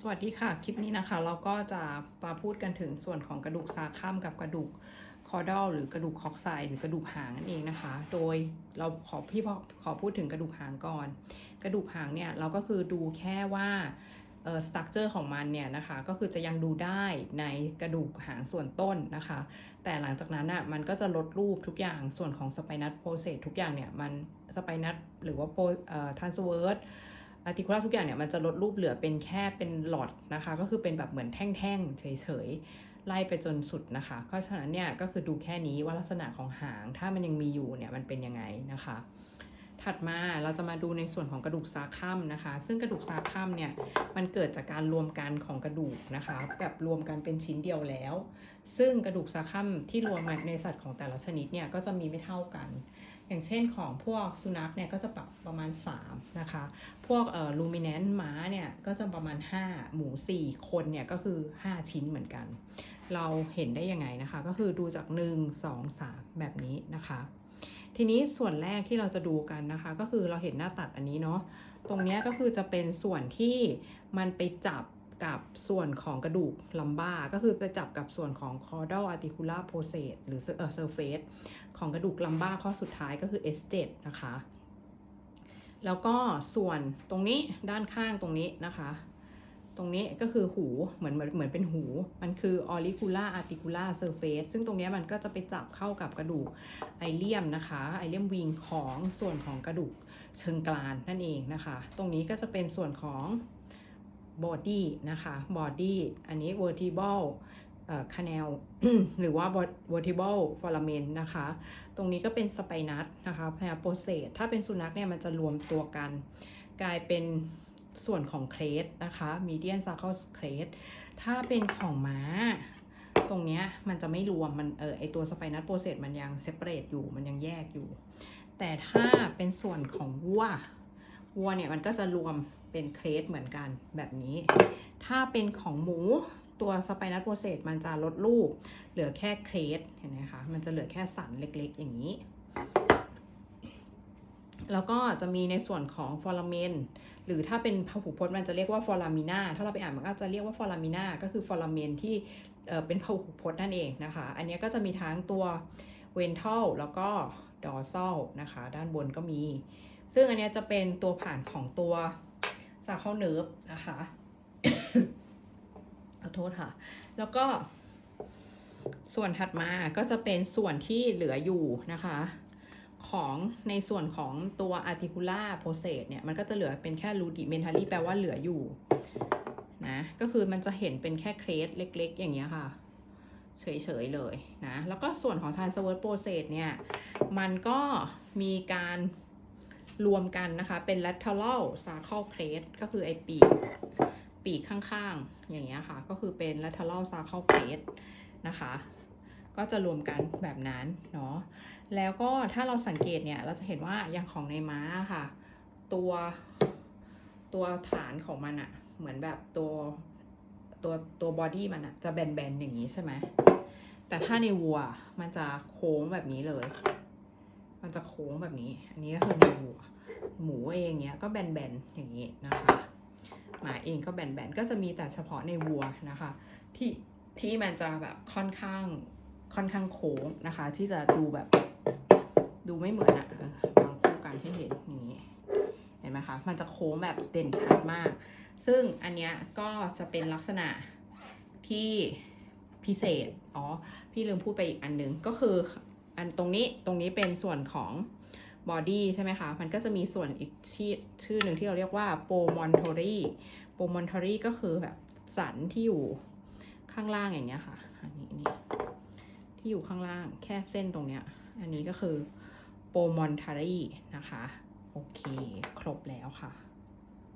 สวัสดีค่ะ คลิปนี้นะคะ เราก็จะมาพูดกันถึงส่วนของกระดูกซาคัมกับกระดูกคอดอลหรือกระดูกคอกไซหรือกระดูกหางนั่นเองนะคะ โดยเราขอพี่พอขอพูดถึงกระดูกหางก่อน กระดูกหางเนี่ยเราก็คือดูแค่ว่าเออสตั๊กเจอร์ของมันเนี่ยนะคะก็คือจะยังดูได้ในกระดูกหางส่วนต้นนะคะ แต่หลังจากนั้นอะมันก็จะลดรูปทุกอย่างส่วนของสไปนัสโปรเซสทุกอย่างเนี่ยมันสไปนัสหรือว่าโปรเอ่อทันสเวิร์ด อาร์ติคูล่าทุกอย่างเนี่ยมันจะลดรูปเหลือเป็นแค่เป็นหลอดนะคะ ก็คือเป็นแบบเหมือนแท่งๆ เฉยๆ ไล่ไปจนสุดนะคะ เพราะฉะนั้นเนี่ยก็คือดูแค่นี้ว่าลักษณะของหาง ถ้ามันยังมีอยู่เนี่ยมันเป็นยังไงนะคะ ถัดมาเราจะมาดูในส่วนของกระดูกซาคัมนะคะ ซึ่งกระดูกซาคัมเนี่ยมันเกิดจากการรวมกันของกระดูกนะคะ แบบรวมกันเป็นชิ้นเดียวแล้ว ซึ่งกระดูกซาคัมที่รวมมาในสัตว์ของแต่ละชนิดเนี่ยก็จะมีไม่เท่ากัน อย่างเช่นของพวกสุนัขเนี่ยก็จะปรับประมาณ 3 นะคะ พวกเอ่อลูมิเนนต์ม้าเนี่ยก็จะประมาณ 5 หมู 4 คนเนี่ยก็คือ 5 ชิ้นเหมือนกัน เราเห็นได้ยังไงนะคะ ก็คือดูจาก 1 2 3 แบบนี้นะคะ ทีนี้ส่วนแรกที่เราจะดูกันนะคะ ก็คือเราเห็นหน้าตัดอันนี้เนาะตรงนี้ก็คือจะเป็นส่วนที่มันไปจับ กับส่วนของกระดูกลัมบ้า ก็คือไปจับกับส่วนของ caudal articular process หรือเอ่อ surface ของกระดูกลัมบ้าข้อสุดท้ายก็คือ S7 นะคะ แล้วก็ส่วนตรงนี้ด้านข้างตรงนี้นะคะ ตรงนี้ก็คือหูเหมือนเหมือนเหมือนเป็นหู มันคือ auricular articular surface ซึ่งตรงนี้มันก็จะไปจับเข้ากับกระดูกไอเลียมนะคะ ไอเลียมวิงของส่วนของกระดูกเชิงกรานนั่นเองนะคะ ตรงนี้ก็จะเป็นส่วนของ body นะคะ body อันนี้ vertebral เอ่อ canal หรือว่า vertebral foramen นะคะ ตรงนี้ก็เป็นสไปนัสนะคะพยาโปรเซสถ้าเป็นสุนัขเนี่ยมันจะรวมตัวกัน กลายเป็นส่วนของเครสนะคะ median circle crest ถ้าเป็นของม้า ตรงเนี้ยมันจะไม่รวมมันเออไอตัวสไปนัสโปรเซสมันยังเซปเรตอยู่มันยังแยกอยู่ แต่ถ้าเป็นส่วนของวัว วัวเนี่ยมันก็จะรวมเป็นเครสเหมือนกันแบบนี้ ถ้าเป็นของหมูตัวสไปนัสโปรเซสมันจะลดรูปเหลือแค่เครสเห็นไหมคะ มันจะเหลือแค่สันเล็กๆ อย่างนี้ แล้วก็จะมีในส่วนของฟอราเมน หรือถ้าเป็นพหูพจน์มันจะเรียกว่าฟอรามินาถ้าเราไปอ่านมันก็จะเรียกว่าฟอรามินาก็คือฟอราเมนที่เอ่อเป็นพหูพจน์นั่นเองนะคะ อันนี้ก็จะมีทั้งตัวเวนทัลแล้วก็ ดอซัลนะคะ ด้านบนก็มี ซึ่งอันนี้จะเป็นตัวผ่านของตัวซาเข้าเนิร์ฟนะคะขอโทษค่ะ แล้วก็ ส่วนถัดมาก็จะเป็นส่วนที่เหลืออยู่นะคะ ของในส่วนของตัว articular process เนี่ย มันก็จะเหลือเป็นแค่ rudimentary แปลว่าเหลืออยู่นะ ก็คือมันจะเห็นเป็นแค่เครสเล็ก ๆ อย่างเงี้ยค่ะ เฉยๆเลยนะ แล้วก็ส่วนของ transverse process เนี่ย มันก็มีการรวมกันนะคะ เป็น lateral sarcal crest ก็คือไอปีก ปีกข้างๆ อย่างเงี้ยค่ะ ก็คือเป็น lateral sarcal crest นะคะ ก็จะรวมกันแบบนั้นเนาะ แล้วก็ถ้าเราสังเกตเนี่ย เราจะเห็นว่าอย่างของในม้าค่ะ ตัวตัวฐานของมันอะเหมือนแบบตัว ตัวตัวบอดี้มันอะจะแบนๆอย่างนี้ใช่ไหมแต่ถ้าในวัวมันจะโค้งแบบนี้เลย มันจะโค้งแบบนี้ อันนี้ก็คือในวัว หมูเองเนี้ยก็แบนๆอย่างนี้นะคะหมาเองก็แบนๆก็จะมีแต่เฉพาะในวัวนะคะ ที่ที่มันจะแบบค่อนข้างค่อนข้างโค้งนะคะ ที่จะดูแบบดูไม่เหมือนอะ มันจะโค้งแบบเด่นชัดมาก ซึ่งอันเนี้ยก็จะเป็นลักษณะที่พิเศษ อ๋อ พี่ลืมพูดไปอีกอันหนึง ก็คืออันตรงนี้ตรงนี้เป็นส่วนของบอดี้ใช่ไหมคะ มันก็จะมีส่วนอีกชื่อชื่อหนึ่งที่เราเรียกว่าโปมอนทอรี่โปมอนทอรี่ก็คือแบบสันที่อยู่ข้างล่างอย่างเงี้ยค่ะ อันนี้นี่ที่อยู่ข้างล่างแค่เส้นตรงเนี้ย อันนี้ก็คือโปมอนทารีนะคะ โอเค ครบแล้วค่ะ